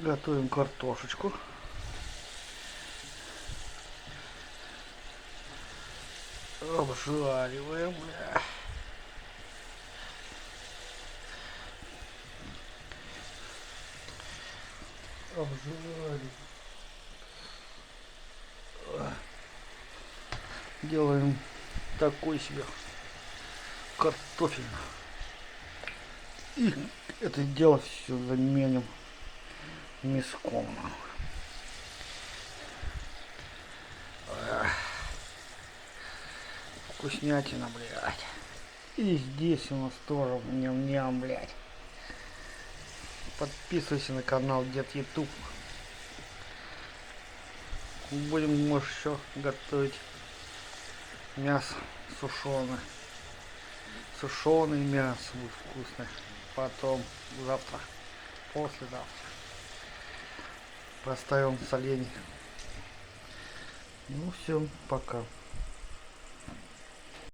Готовим картошечку. Обжариваем. Обжариваем. Делаем такой себе картофель. И это дело все заменим мяском. Эх. Вкуснятина, блядь. И здесь у нас тоже ням-ням, блядь. Подписывайся на канал Дед Ютуб. Будем, может, еще готовить мясо сушеное. Сушеное мясо будет вкусное. Потом завтра, послезавтра. Поставим соленье. Ну все, пока.